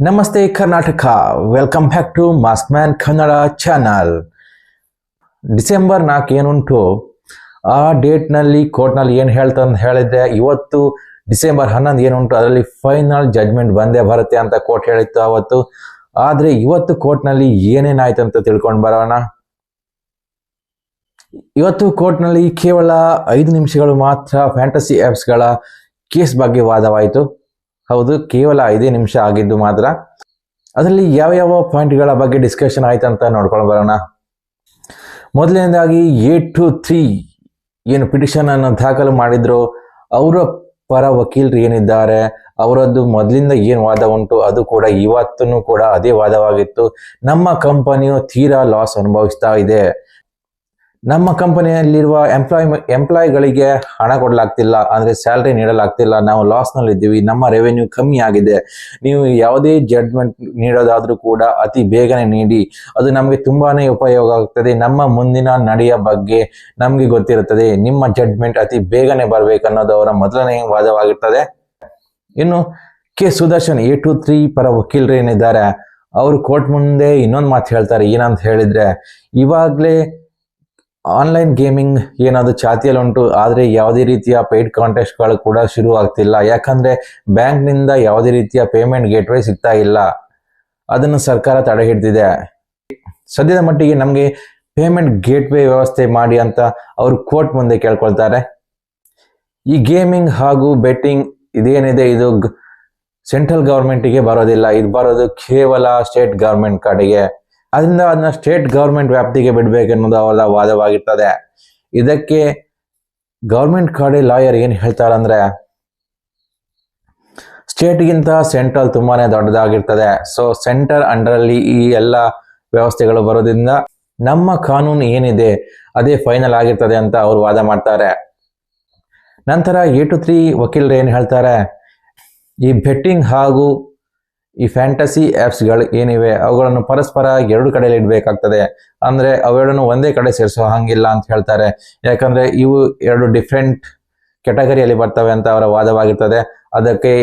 ನಮಸ್ತೆ Karnataka. Welcome back to mask man Kannada channel December ನಾಲ್ಕು ಏನುಂಟು? ಆ ಡೇಟ್ನಲ್ಲಿ ಕೋರ್ಟ್ನಲ್ಲಿ ಏನು ಹೇಳ್ತಂತ ಹೇಳಿದ್ರೆ, ಇವತ್ತು ಡಿಸೆಂಬರ್ ಹನ್ನೊಂದು ಏನುಂಟು, ಅದರಲ್ಲಿ ಫೈನಲ್ ಜಡ್ಮೆಂಟ್ ಬಂದೇ ಬರುತ್ತೆ ಅಂತ ಕೋರ್ಟ್ ಹೇಳಿತ್ತು ಅವತ್ತು. ಆದರೆ ಇವತ್ತು ಕೋರ್ಟ್ನಲ್ಲಿ ಏನೇನಾಯ್ತು ಅಂತ ತಿಳ್ಕೊಂಡು ಬರೋಣ. ಇವತ್ತು ಕೋರ್ಟ್ನಲ್ಲಿ ಕೇವಲ ಐದು ನಿಮಿಷಗಳು ಮಾತ್ರ ಫ್ಯಾಂಟಸಿ ಆ್ಯಪ್ಸ್ಗಳ ಕೇಸ್ ಬಗ್ಗೆ ವಾದವಾಯಿತು. ಹೌದು, ಕೇವಲ ಐದೇ ನಿಮಿಷ ಆಗಿದ್ದು ಮಾತ್ರ. ಅದರಲ್ಲಿ ಯಾವ ಯಾವ ಪಾಯಿಂಟ್ಗಳ ಬಗ್ಗೆ ಡಿಸ್ಕಷನ್ ಆಯ್ತು ಅಂತ ನೋಡ್ಕೊಂಡು ಬರೋಣ. ಮೊದಲನೇದಾಗಿ ಎ ಟು ತ್ರೀ ಏನು ಪಿಟಿಷನ್ ಅನ್ನು ದಾಖಲು ಮಾಡಿದ್ರು, ಅವರ ಪರ ವಕೀಲರು ಏನಿದ್ದಾರೆ, ಅವರದ್ದು ಮೊದಲಿಂದ ಏನು ವಾದ ಉಂಟು, ಅದು ಕೂಡ ಇವತ್ತೂ ಕೂಡ ಅದೇ ವಾದವಾಗಿತ್ತು. ನಮ್ಮ ಕಂಪನಿಯು ತೀರಾ ಲಾಸ್ ಅನುಭವಿಸ್ತಾ ಇದೆ. ನಮ್ಮ ಕಂಪನಿಯಲ್ಲಿರುವ ಎಂಪ್ಲಾಯ್ ಎಂಪ್ಲಾಯ್ಗಳಿಗೆ ಹಣ ಕೊಡಲಾಗ್ತಿಲ್ಲ, ಅಂದ್ರೆ ಸ್ಯಾಲ್ರಿ ನೀಡಲಾಗ್ತಿಲ್ಲ, ನಾವು ಲಾಸ್ನಲ್ಲಿ ಇದ್ದೀವಿ ನಮ್ಮ ರೆವೆನ್ಯೂ ಕಮ್ಮಿ ಆಗಿದೆ. ನೀವು ಯಾವುದೇ ಜಡ್ಮೆಂಟ್ ನೀಡೋದಾದ್ರೂ ಕೂಡ ಅತಿ ಬೇಗನೆ ನೀಡಿ. ಅದು ನಮಗೆ ತುಂಬಾನೇ ಉಪಯೋಗ ಆಗ್ತದೆ. ನಮ್ಮ ಮುಂದಿನ ನಡೆಯ ಬಗ್ಗೆ ನಮಗೆ ಗೊತ್ತಿರುತ್ತದೆ. ನಿಮ್ಮ ಜಡ್ಮೆಂಟ್ ಅತಿ ಬೇಗನೆ ಬರಬೇಕು ಅನ್ನೋದು ಅವರ ಮೊದಲನೇ ವಾದವಾಗಿರ್ತದೆ. ಇನ್ನು K Sudarshan A two three ಪರ ವಕೀಲರೇನಿದ್ದಾರೆ ಅವರು ಕೋರ್ಟ್ ಮುಂದೆ ಇನ್ನೊಂದು ಮಾತು ಹೇಳ್ತಾರೆ. ಏನಂತ ಹೇಳಿದ್ರೆ, ಇವಾಗಲೇ ಆನ್ಲೈನ್ ಗೇಮಿಂಗ್ ಏನಾದರೂ ಚಾತಿಯಲ್ಲಿ ಉಂಟು, ಆದರೆ ಯಾವುದೇ ರೀತಿಯ ಪೇಯ್ಡ್ ಕಾಂಟೆಸ್ಟ್ಗಳು ಕೂಡ ಶುರು ಆಗ್ತಿಲ್ಲ. ಯಾಕಂದರೆ ಬ್ಯಾಂಕ್ನಿಂದ ಯಾವುದೇ ರೀತಿಯ ಪೇಮೆಂಟ್ ಗೇಟ್ವೇ ಸಿಗ್ತಾ ಇಲ್ಲ. ಅದನ್ನು ಸರ್ಕಾರ ತಡೆ ಹಿಡ್ದಿದೆ ಸದ್ಯದ ಮಟ್ಟಿಗೆ ನಮಗೆ ಪೇಮೆಂಟ್ ಗೇಟ್ವೇ ವ್ಯವಸ್ಥೆ ಮಾಡಿ ಅಂತ ಅವರು ಕೋರ್ಟ್ ಮುಂದೆ ಕೇಳ್ಕೊಳ್ತಾರೆ. ಈ ಗೇಮಿಂಗ್ ಹಾಗೂ ಬೆಟ್ಟಿಂಗ್ ಇದೇನಿದೆ, ಇದು ಸೆಂಟ್ರಲ್ ಗೌರ್ಮೆಂಟಿಗೆ ಬರೋದಿಲ್ಲ. ಇದು ಬರೋದು ಕೇವಲ ಸ್ಟೇಟ್ ಗೌರ್ಮೆಂಟ್ ಕಡೆಗೆ. ಅದರಿಂದ ಅದನ್ನ ಸ್ಟೇಟ್ ಗೌರ್ಮೆಂಟ್ ವ್ಯಾಪ್ತಿಗೆ ಬಿಡಬೇಕೆನ್ನೋದು ಅವರ ವಾದವಾಗಿರ್ತದೆ. ಇದಕ್ಕೆ ಗೌರ್ಮೆಂಟ್ ಕಡೆ ಲಾಯರ್ ಏನು ಹೇಳ್ತಾರಂದ್ರೆ ಸ್ಟೇಟ್ಗಿಂತ ಸೆಂಟ್ರಲ್ ತುಂಬಾನೇ ದೊಡ್ಡದಾಗಿರ್ತದೆ. ಸೊ ಸೆಂಟರ್ ಅಂಡರಲ್ಲಿ ಈ ಎಲ್ಲ ವ್ಯವಸ್ಥೆಗಳು ಬರೋದ್ರಿಂದ ನಮ್ಮ ಕಾನೂನು ಏನಿದೆ, ಅದೇ ಫೈನಲ್ ಆಗಿರ್ತದೆ ಅಂತ ಅವರು ವಾದ ಮಾಡ್ತಾರೆ. ನಂತರ ಎ ಟು ತ್ರೀ ವಕೀಲರು ಏನು ಹೇಳ್ತಾರೆ, ಈ ಬೆಟ್ಟಿಂಗ್ ಹಾಗೂ ಈ ಫ್ಯಾಂಟಸಿ ಆ್ಯಪ್ಸ್ಗಳು ಏನಿವೆ, ಅವುಗಳನ್ನು ಪರಸ್ಪರ ಎರಡು ಕಡೆಯಲ್ಲಿ ಇಡಬೇಕಾಗ್ತದೆ. ಅಂದ್ರೆ ಅವೆರಡನ್ನು ಒಂದೇ ಕಡೆ ಸೇರಿಸೋ ಹಾಗಿಲ್ಲ ಅಂತ ಹೇಳ್ತಾರೆ. ಯಾಕಂದ್ರೆ ಇವು ಎರಡು ಡಿಫ್ರೆಂಟ್ ಕೆಟಗರಿಯಲ್ಲಿ ಬರ್ತವೆ ಅಂತ ಅವರ ವಾದವಾಗಿರ್ತದೆ. ಅದಕ್ಕೆ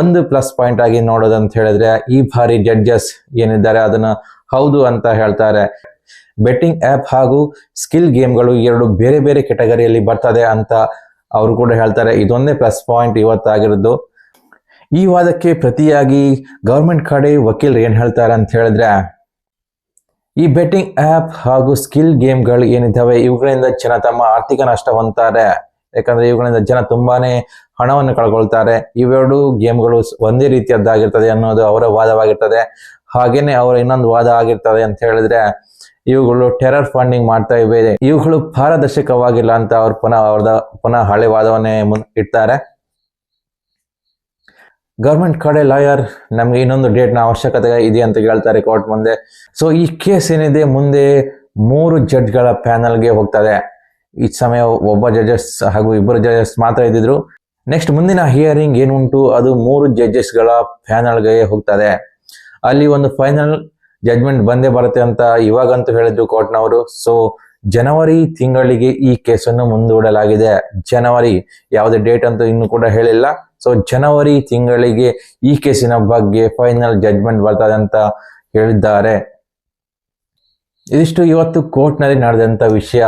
ಒಂದು ಪ್ಲಸ್ ಪಾಯಿಂಟ್ ಆಗಿ ನೋಡೋದಂತ ಹೇಳಿದ್ರೆ ಈ ಬಾರಿ ಜಡ್ಜಸ್ ಏನಿದ್ದಾರೆ ಅದನ್ನ ಹೌದು ಅಂತ ಹೇಳ್ತಾರೆ. ಬೆಟ್ಟಿಂಗ್ ಆ್ಯಪ್ ಹಾಗೂ ಸ್ಕಿಲ್ ಗೇಮ್ಗಳು ಎರಡು ಬೇರೆ ಬೇರೆ ಕೆಟಗರಿಯಲ್ಲಿ ಬರ್ತದೆ ಅಂತ ಅವರು ಕೂಡ ಹೇಳ್ತಾರೆ. ಇದೊಂದೇ ಪ್ಲಸ್ ಪಾಯಿಂಟ್ ಇವತ್ತಾಗಿರೋದು. ಈ ವಾದಕ್ಕೆ ಪ್ರತಿಯಾಗಿ ಗವರ್ಮೆಂಟ್ ಕಡೆ ವಕೀಲರು ಏನ್ ಹೇಳ್ತಾರೆ ಅಂತ ಹೇಳಿದ್ರೆ, ಈ ಬೆಟ್ಟಿಂಗ್ ಆ್ಯಪ್ ಹಾಗೂ ಸ್ಕಿಲ್ ಗೇಮ್ಗಳು ಏನಿದ್ದಾವೆ, ಇವುಗಳಿಂದ ಜನ ತಮ್ಮ ಆರ್ಥಿಕ ನಷ್ಟ ಹೊಂದ್ತಾರೆ. ಯಾಕಂದ್ರೆ ಇವುಗಳಿಂದ ಜನ ತುಂಬಾನೇ ಹಣವನ್ನು ಕಳ್ಕೊಳ್ತಾರೆ. ಇವೆರಡು ಗೇಮ್ಗಳು ಒಂದೇ ರೀತಿಯದ್ದಾಗಿರ್ತದೆ ಅನ್ನೋದು ಅವರ ವಾದವಾಗಿರ್ತದೆ. ಹಾಗೇನೆ ಅವರ ಇನ್ನೊಂದು ವಾದ ಆಗಿರ್ತದೆ ಅಂತ ಹೇಳಿದ್ರೆ, ಇವುಗಳು ಟೆರರ್ ಫಂಡಿಂಗ್ ಮಾಡ್ತಾ ಇವೆ. ಇವುಗಳು ಪಾರದರ್ಶಕವಾಗಿಲ್ಲ ಅಂತ ಅವ್ರು ಪುನಃ ಅವ್ರದ ಪುನಃ ಹಳೆ ವಾದವನ್ನೇ ಮುನ್, ಇಡ್ತಾರೆ. ಗವರ್ಮೆಂಟ್ ಕಡೆ ಲಾಯರ್ ನಮಗೆ ಇನ್ನೊಂದು ಡೇಟ್ನ ಅವಶ್ಯಕತೆ ಇದೆ ಅಂತ ಹೇಳ್ತಾರೆ ಕೋರ್ಟ್ ಮುಂದೆ. ಸೊ ಈ ಕೇಸ್ ಏನಿದೆ, ಮುಂದೆ ಮೂರು ಜಡ್ಜ್ಗಳ ಪ್ಯಾನಲ್ಗೆ ಹೋಗ್ತದೆ. ಈ ಸಮಯ ಒಬ್ಬ ಜಡ್ಜಸ್ ಹಾಗೂ ಇಬ್ಬರು ಜಡ್ಜಸ್ ಮಾತ್ರ ಇದ್ದಿದ್ರು. ನೆಕ್ಸ್ಟ್ ಮುಂದಿನ ಹಿಯರಿಂಗ್ ಏನುಂಟು, ಅದು ಮೂರು ಜಡ್ಜಸ್ಗಳ ಪ್ಯಾನಲ್ಗೆ ಹೋಗ್ತದೆ. ಅಲ್ಲಿ ಒಂದು ಫೈನಲ್ ಜಡ್ಜ್ಮೆಂಟ್ ಬಂದೇ ಬರುತ್ತೆ ಅಂತ ಇವಾಗಂತೂ ಹೇಳಿದ್ರು ಕೋರ್ಟ್ನವರು. ಸೊ ಜನವರಿ ತಿಂಗಳಿಗೆ ಈ ಕೇಸನ್ನು ಮುಂದೂಡಲಾಗಿದೆ. ಜನವರಿ ಯಾವುದೇ ಡೇಟ್ ಅಂತೂ ಇನ್ನು ಕೂಡ ಹೇಳಿಲ್ಲ. ಸೊ ಜನವರಿ ತಿಂಗಳಿಗೆ ಈ ಕೇಸಿನ ಬಗ್ಗೆ ಫೈನಲ್ ಜಡ್ಜ್ಮೆಂಟ್ ಬರ್ತದೆ ಅಂತ ಹೇಳಿದ್ದಾರೆ. ಇದಿಷ್ಟು ಇವತ್ತು ಕೋರ್ಟ್ನಲ್ಲಿ ನಡೆದಂತ ವಿಷಯ.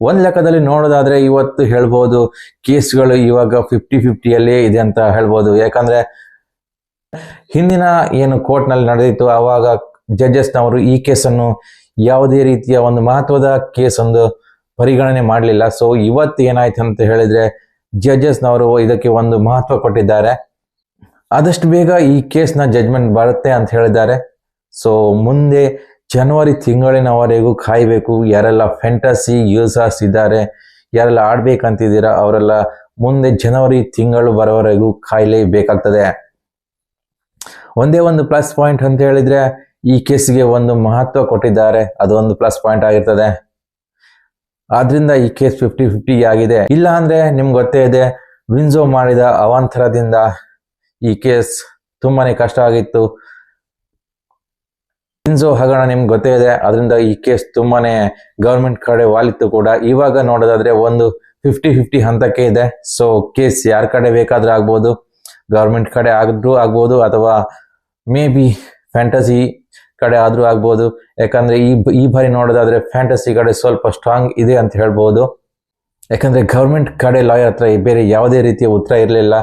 ಒಂದ್ ಲೆಕ್ಕದಲ್ಲಿ ನೋಡೋದಾದ್ರೆ ಇವತ್ತು ಹೇಳ್ಬೋದು ಕೇಸ್ಗಳು ಇವಾಗ ಫಿಫ್ಟಿ ಫಿಫ್ಟಿಯಲ್ಲೇ ಇದೆ ಅಂತ ಹೇಳ್ಬೋದು. ಯಾಕಂದ್ರೆ ಹಿಂದಿನ ಏನು ಕೋರ್ಟ್ನಲ್ಲಿ ನಡೆದಿತ್ತು ಆವಾಗ ಜಡ್ಜಸ್ನವರು ಈ ಕೇಸನ್ನು ಯಾವುದೇ ರೀತಿಯ ಒಂದು ಮಹತ್ವದ ಕೇಸ್ ಒಂದು ಪರಿಗಣನೆ ಮಾಡಲಿಲ್ಲ. ಸೊ ಇವತ್ತು ಏನಾಯ್ತು ಅಂತ ಹೇಳಿದ್ರೆ ಜಡ್ಜಸ್ನವರು ಇದಕ್ಕೆ ಒಂದು ಮಹತ್ವ ಕೊಟ್ಟಿದ್ದಾರೆ. ಆದಷ್ಟು ಬೇಗ ಈ ಕೇಸ್ನ ಜಡ್ಜ್ಮೆಂಟ್ ಬರುತ್ತೆ ಅಂತ ಹೇಳಿದ್ದಾರೆ. ಸೊ ಮುಂದೆ ಜನವರಿ ತಿಂಗಳಿನವರೆಗೂ ಕಾಯಬೇಕು. ಯಾರೆಲ್ಲ ಫ್ಯಾಂಟಸಿ ಯೂಸರ್ಸ್ ಇದ್ದಾರೆ, ಯಾರೆಲ್ಲ ಆಡ್ಬೇಕಂತಿದ್ದೀರಾ, ಅವರೆಲ್ಲ ಮುಂದೆ ಜನವರಿ ತಿಂಗಳು ಬರೋವರೆಗೂ ಕಾಯಲೇಬೇಕಾಗ್ತದೆ ಒಂದೇ ಒಂದು ಪ್ಲಸ್ ಪಾಯಿಂಟ್ ಅಂತ ಹೇಳಿದ್ರೆ ಈ ಕೇಸ್ಗೆ ಒಂದು ಮಹತ್ವ ಕೊಟ್ಟಿದ್ದಾರೆ. ಅದು ಒಂದು ಪ್ಲಸ್ ಪಾಯಿಂಟ್ ಆಗಿರ್ತದೆ. ಆದ್ರಿಂದ ಈ ಕೇಸ್ ಫಿಫ್ಟಿ ಫಿಫ್ಟಿ ಆಗಿದೆ. ಇಲ್ಲ ಅಂದ್ರೆ ನಿಮ್ಗೆ ಗೊತ್ತೇ ಇದೆ ವಿನ್ಸೋ ಮಾಡಿದ ಅವಾಂತರದಿಂದ ಈ ಕೇಸ್ ತುಂಬಾನೇ ಕಷ್ಟ ಆಗಿತ್ತು. ವಿನ್ಸೋ ಹಗರಣ ನಿಮ್ಗೆ ಗೊತ್ತೇ ಇದೆ ಅದರಿಂದ ಈ ಕೇಸ್ ತುಂಬಾನೇ ಗವರ್ಮೆಂಟ್ ಕಡೆ ವಾಲಿತ್ತು ಕೂಡ. ಇವಾಗ ನೋಡೋದಾದ್ರೆ ಒಂದು ಫಿಫ್ಟಿ ಫಿಫ್ಟಿ ಹಂತಕ್ಕೆ ಇದೆ. ಸೊ ಕೇಸ್ ಯಾರ ಕಡೆ ಬೇಕಾದ್ರೂ ಆಗ್ಬೋದು ಗವರ್ಮೆಂಟ್ ಕಡೆ ಆದ್ರೂ ಆಗ್ಬೋದು, ಅಥವಾ ಮೇ ಬಿ ಫ್ಯಾಂಟಸಿ ಕಡೆ ಆದ್ರೂ ಆಗ್ಬೋದು. ಯಾಕಂದ್ರೆ ಈ ಈ ಬಾರಿ ನೋಡೋದಾದ್ರೆ ಫ್ಯಾಂಟಸಿ ಕಡೆ ಸ್ವಲ್ಪ ಸ್ಟ್ರಾಂಗ್ ಇದೆ ಅಂತ ಹೇಳ್ಬೋದು. ಯಾಕಂದ್ರೆ ಗೌರ್ಮೆಂಟ್ ಕಡೆ ಲಾಯರ್ ಹತ್ರ ಬೇರೆ ಯಾವುದೇ ರೀತಿಯ ಉತ್ತರ ಇರಲಿಲ್ಲ.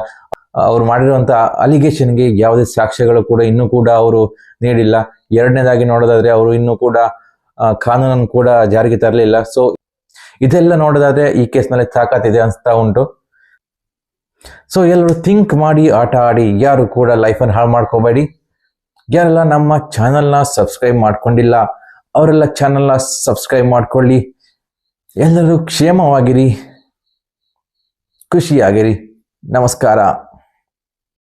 ಅವ್ರು ಮಾಡಿರುವಂಥ ಅಲಿಗೇಷನ್ಗೆ ಯಾವುದೇ ಸಾಕ್ಷ್ಯಗಳು ಕೂಡ ಇನ್ನೂ ಕೂಡ ಅವರು ನೀಡಿಲ್ಲ. ಎರಡನೇದಾಗಿ ನೋಡೋದಾದ್ರೆ ಅವರು ಇನ್ನೂ ಕೂಡ ಕಾನೂನನ್ನು ಕೂಡ ಜಾರಿಗೆ ತರಲಿಲ್ಲ. ಸೊ ಇದೆಲ್ಲ ನೋಡೋದಾದ್ರೆ ಈ ಕೇಸ್ನಲ್ಲಿ ತಾಕತ್ತಿದೆ ಅನಿಸ್ತಾ ಉಂಟು. ಸೊ ಎಲ್ಲರೂ ಥಿಂಕ್ ಮಾಡಿ, ಆಟ ಆಡಿ, ಯಾರು ಕೂಡ ಲೈಫನ್ನು ಹಾಳು ಮಾಡ್ಕೋಬೇಡಿ. ಯಾರೆಲ್ಲ ನಮ್ಮ ಚಾನಲ್ನ ಸಬ್ಸ್ಕ್ರೈಬ್ ಮಾಡ್ಕೊಂಡಿಲ್ಲ ಅವರೆಲ್ಲ ಚಾನಲ್ನ ಸಬ್ಸ್ಕ್ರೈಬ್ ಮಾಡ್ಕೊಳ್ಳಿ. ಎಲ್ಲರೂ ಕ್ಷೇಮವಾಗಿರಿ ಖುಷಿಯಾಗಿರಿ. ನಮಸ್ಕಾರ.